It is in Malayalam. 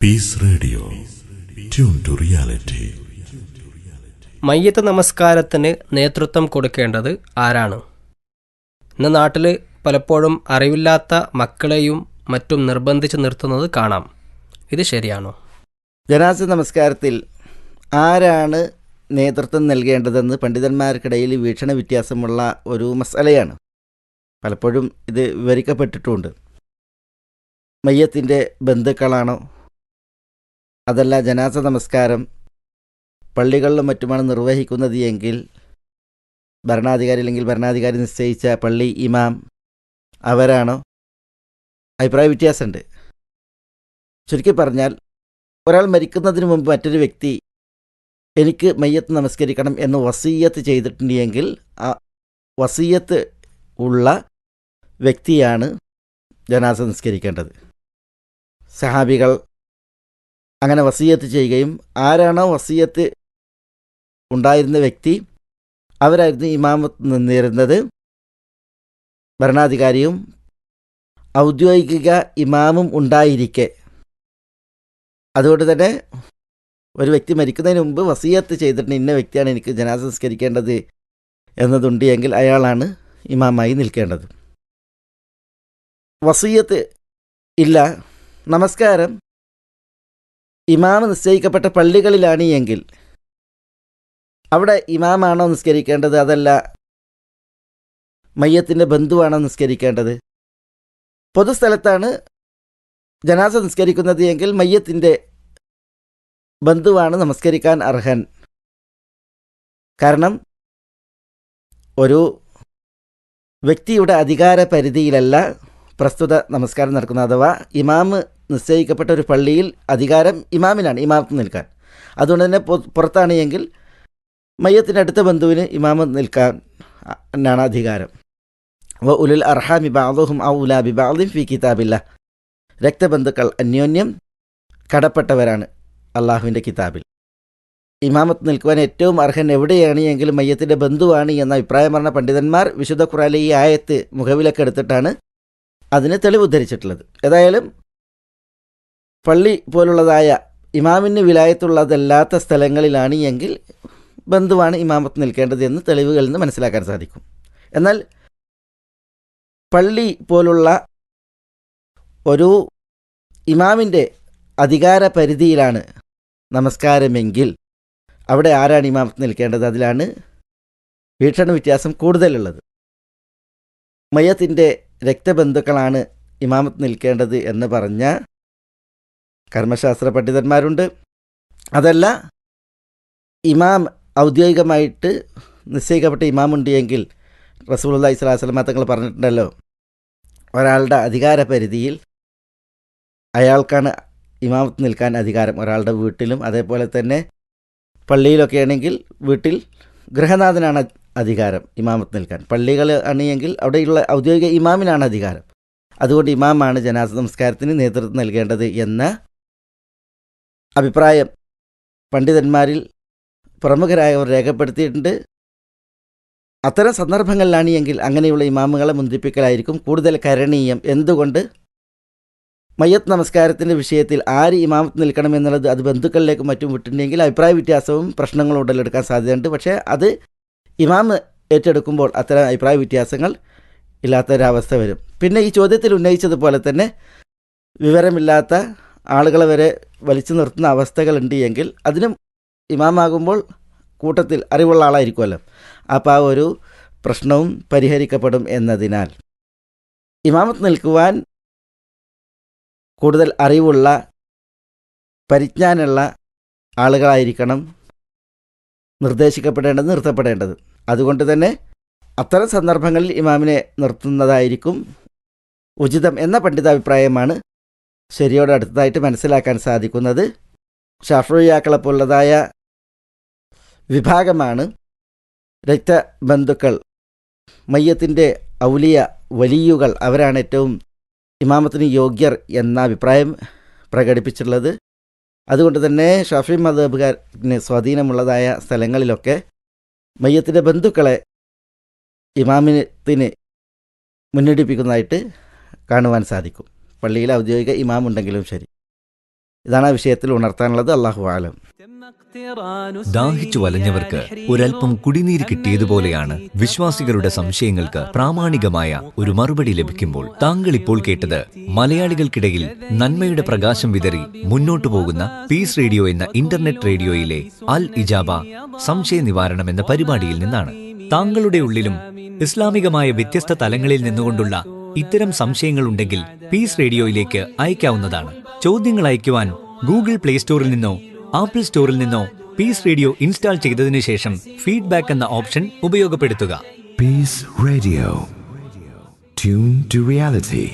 Peace radio tune to reality മയ്യത്ത് നമസ്കാരത്തിന് നേതൃത്വം കൊടുക്കേണ്ടത് ആരാണ്? ഇന്ന് നാട്ടിൽ പലപ്പോഴും അറിവില്ലാത്ത മക്കളെയും മറ്റും നിർബന്ധിച്ച് നിർത്തുന്നത് കാണാം. ഇത് ശരിയാണോ? ജനാസ നമസ്കാരത്തിൽ ആരാണ് നേതൃത്വം നൽകേണ്ടതെന്ന് പണ്ഡിതന്മാർക്കിടയിൽ വീക്ഷണ വ്യത്യാസമുള്ള ഒരു മസാലയാണ്. പലപ്പോഴും ഇത് വിവരിക്കപ്പെട്ടിട്ടുമുണ്ട് മയ്യത്തിന്റെ ബന്ധുക്കളാണോ അതല്ല ജനാസ നമസ്കാരം. പള്ളികളിലും മറ്റുമാണ് നിർവഹിക്കുന്നത് എങ്കിൽ ഭരണാധികാരി അല്ലെങ്കിൽ ഭരണാധികാരി നിശ്ചയിച്ച പള്ളി ഇമാം അവരാണോ? അഭിപ്രായ വ്യത്യാസമുണ്ട്. ചുരുക്കി പറഞ്ഞാൽ ഒരാൾ മരിക്കുന്നതിന് മുമ്പ് മറ്റൊരു വ്യക്തി എനിക്ക് മയ്യത്ത് നമസ്കരിക്കണം എന്ന് വസീയത്ത് ചെയ്തിട്ടുണ്ടെങ്കിൽ ആ വസീയത്ത് ഉള്ള വ്യക്തിയാണ് ജനാസ നിസ്കരിക്കേണ്ടത് സഹാബികൾ അങ്ങനെ വസീയത്ത് ചെയ്യുകയും ആരാണോ വസീയത്ത് ഉണ്ടായിരുന്ന വ്യക്തി അവരായിരുന്നു ഇമാമത്ത് നിന്നിരുന്നത്. ഭരണാധികാരിയും ഔദ്യോഗിക ഇമാമും ഉണ്ടായിരിക്കെ. അതുകൊണ്ട് തന്നെ ഒരു വ്യക്തി മരിക്കുന്നതിന് മുമ്പ് വസീയത്ത് ചെയ്തിട്ട് ഇന്ന വ്യക്തിയാണ് എനിക്ക് ജനാസ സംസ്കരിക്കേണ്ടത് എന്നതുണ്ട് എങ്കിൽ അയാളാണ് ഇമാമായി നിൽക്കേണ്ടത്. വസീയത്ത് ഇല്ല. നമസ്കാരം. ഇമാം നിശ്ചയിക്കപ്പെട്ട പള്ളികളിലാണ് എങ്കിൽ. അവിടെ ഇമാമാണോ നിസ്കരിക്കേണ്ടത്? അതല്ല മയ്യത്തിന്റെ ബന്ധുവാണോ നിസ്കരിക്കേണ്ടത്? പൊതുസ്ഥലത്താണ് ജനാസ നിസ്കരിക്കുന്നത് എങ്കിൽ മയ്യത്തിന്റെ ബന്ധുവാണ് നമസ്കരിക്കാൻ അർഹൻ. കാരണം ഒരു വ്യക്തിയുടെ അധികാര പരിധിയിലല്ല പ്രസ്തുത നമസ്കാരം നടക്കുന്നത്. അഥവാ ഇമാമ് നിശ്ചയിക്കപ്പെട്ട ഒരു പള്ളിയിൽ അധികാരം ഇമാമിനാണ് ഇമാമത്ത് നിൽക്കാൻ. അതുകൊണ്ട് തന്നെ പുറത്താണ് എങ്കിൽ മയ്യത്തിനടുത്ത ബന്ധുവിന് ഇമാമത്ത് നിൽക്കാൻ ആണ് അധികാരം. വ ഉലുൽ അർഹാമി ബാദുഹും ഔ ഉലാ ബി ബാദിൻ ഫി കിതാബില്ല രക്തബന്ധുക്കൾ അന്യോന്യം കടപ്പെട്ടവരാണ് അള്ളാഹുവിന്റെ കിതാബിൽ. ഇമാമത്ത് നിൽക്കുവാൻ ഏറ്റവും അർഹൻ എവിടെയാണ് എങ്കിലും മയ്യത്തിന്റെ ബന്ധുവാണ് എന്ന അഭിപ്രായം പറഞ്ഞ പണ്ഡിതന്മാർ വിശുദ്ധ ഖുറാലെ ഈ ആയത്ത് മുഖവിലൊക്കെ എടുത്തിട്ടാണ് അതിന് തെളിവുദ്ധരിച്ചിട്ടുള്ളത് ഏതായാലും പള്ളി പോലുള്ളതായ ഇമാമിന് വിലായത്തുള്ളതല്ലാത്ത സ്ഥലങ്ങളിലാണ് എങ്കിൽ ബന്ധുവാണ് ഇമാമത്ത് നിൽക്കേണ്ടത് എന്ന് തെളിവുകളിൽ നിന്ന് മനസ്സിലാക്കാൻ സാധിക്കും. എന്നാൽ പള്ളി പോലുള്ള ഒരു ഇമാമിന്റെ അധികാര പരിധിയിലാണ് നമസ്കാരമെങ്കിൽ അവിടെ ആരാണ് ഇമാമത്ത് നിൽക്കേണ്ടത്? അതിലാണ് വീക്ഷണ വ്യത്യാസം കൂടുതലുള്ളത്. മയത്തിന്റെ രക്തബന്ധുക്കളാണ് ഇമാമത്ത് നിൽക്കേണ്ടത് എന്ന് പറഞ്ഞ കർമ്മശാസ്ത്ര പണ്ഡിതന്മാരുണ്ട്. അതല്ല ഇമാം ഔദ്യോഗികമായിട്ട് നിശ്ചയിക്കപ്പെട്ട ഇമാമുണ്ട് എങ്കിൽ അലൈഹി വസല്ലം തങ്ങൾ പറഞ്ഞിട്ടുണ്ടല്ലോ ഒരാളുടെ അധികാര പരിധിയിൽ അയാൾക്കാണ് ഇമാമത്ത് നിൽക്കാൻ അധികാരം. ഒരാളുടെ വീട്ടിലും അതേപോലെ തന്നെ പള്ളിയിലൊക്കെ ആണെങ്കിൽ വീട്ടിൽ ഗൃഹനാഥനാണ് അധികാരം ഇമാമത്ത് നിൽക്കാൻ. പള്ളികൾ ആണെങ്കിൽ അവിടെയുള്ള ഔദ്യോഗിക ഇമാമിനാണ് അധികാരം. അതുകൊണ്ട് ഇമാമാണ് ജനാസ നമസ്കാരത്തിന് നേതൃത്വം നൽകേണ്ടത് എന്ന അഭിപ്രായം പണ്ഡിതന്മാരിൽ പ്രമുഖരായവർ രേഖപ്പെടുത്തിയിട്ടുണ്ട്. അത്തരം സന്ദർഭങ്ങളിലാണ് എങ്കിൽ അങ്ങനെയുള്ള ഇമാമുകളെ മുന്തിപ്പിക്കലായിരിക്കും കൂടുതൽ കരണീയം. എന്തുകൊണ്ട്? മയ്യത്ത് നമസ്കാരത്തിന്റെ വിഷയത്തിൽ ആര് ഇമാമത്ത് നിൽക്കണം എന്നുള്ളത് അത് ബന്ധുക്കളിലേക്കും മറ്റും വിട്ടിട്ടുണ്ടെങ്കിൽ അഭിപ്രായ വ്യത്യാസവും പ്രശ്നങ്ങളും ഉടലെടുക്കാൻ സാധ്യതയുണ്ട്. പക്ഷേ അത് ഇമാമ് ഏറ്റെടുക്കുമ്പോൾ അത്തരം അഭിപ്രായ വ്യത്യാസങ്ങൾ ഇല്ലാത്തൊരവസ്ഥ വരും. പിന്നെ ഈ ചോദ്യത്തിൽ ഉന്നയിച്ചതുപോലെ തന്നെ വിവരമില്ലാത്ത ആളുകളെ വരെ വലിച്ചു നിർത്തുന്ന അവസ്ഥകളുണ്ട് എങ്കിൽ അതിനും ഇമാമാകുമ്പോൾ കൂട്ടത്തിൽ അറിവുള്ള ആളായിരിക്കുമല്ലോ. അപ്പോൾ ആ ഒരു പ്രശ്നവും പരിഹരിക്കപ്പെടും എന്നതിനാൽ. ഇമാമത്ത് നിൽക്കുവാൻ കൂടുതൽ അറിവുള്ള പരിജ്ഞാനമുള്ള ആളുകളായിരിക്കണം നിർദ്ദേശിക്കപ്പെടേണ്ടത് നിർത്തപ്പെടേണ്ടത്. അതുകൊണ്ട് തന്നെ അത്തരം സന്ദർഭങ്ങളിൽ ഇമാമിനെ നിർത്തുന്നതായിരിക്കും ഉചിതം എന്ന പണ്ഡിതാഭിപ്രായമാണ് ശരിയോട് അടുത്തതായിട്ട് മനസ്സിലാക്കാൻ സാധിക്കുന്നത് ഷഫ്രുയാക്കളെപ്പോലുള്ളതായ വിഭാഗമാണ് രക്തബന്ധുക്കൾ. മയ്യത്തിന്റെ ഔലിയ വലിയുകൾ അവരാണ് ഏറ്റവും ഇമാമത്തിന് യോഗ്യർ എന്ന അഭിപ്രായം പ്രകടിപ്പിച്ചിട്ടുള്ളത്. അതുകൊണ്ട് തന്നെ ഷാഫി മതബുകാരന് സ്വാധീനമുള്ളതായ സ്ഥലങ്ങളിലൊക്കെ മയ്യത്തിന്റെ ബന്ധുക്കളെ ഇമാമിനത്തിന് മുന്നടിപ്പിക്കുന്നതായിട്ട് കാണുവാൻ സാധിക്കും. പള്ളിയിൽ ഔദ്യോഗിക ഇമാം ഉണ്ടെങ്കിലും ശരി. ഇതാണ് ആ വിഷയത്തിൽ ഉണർത്താനുള്ളത് അള്ളാഹു ആലം ദാഹിച്ചു വലഞ്ഞവർക്ക് ഒരൽപ്പം കുടിനീര് കിട്ടിയതുപോലെയാണ് വിശ്വാസികളുടെ സംശയങ്ങൾക്ക് പ്രാമാണികമായ ഒരു മറുപടി ലഭിക്കുമ്പോൾ താങ്കൾ ഇപ്പോൾ കേട്ടത് മലയാളികൾക്കിടയിൽ നന്മയുടെ പ്രകാശം വിതറി മുന്നോട്ടു പോകുന്ന പീസ് റേഡിയോ എന്ന ഇന്റർനെറ്റ് റേഡിയോയിലെ അൽ ഇജാബ സംശയ നിവാരണം എന്ന പരിപാടിയിൽ നിന്നാണ്. താങ്കളുടെ ഉള്ളിലും ഇസ്ലാമികമായ വ്യത്യസ്ത തലങ്ങളിൽ നിന്നുകൊണ്ടുള്ള ഇത്തരം സംശയങ്ങളുണ്ടെങ്കിൽ പീസ് റേഡിയോയിലേക്ക് അയക്കാവുന്നതാണ് ചോദ്യങ്ങൾ അയക്കുവാൻ ഗൂഗിൾ പ്ലേ സ്റ്റോറിൽ നിന്നോ ആപ്പിൾ സ്റ്റോറിൽ നിന്നോ പീസ് റേഡിയോ ഇൻസ്റ്റാൾ ചെയ്തതിനു ശേഷം ഫീഡ്ബാക്ക് എന്ന ഓപ്ഷൻ ഉപയോഗപ്പെടുത്തുക Peace Radio. Tune to reality.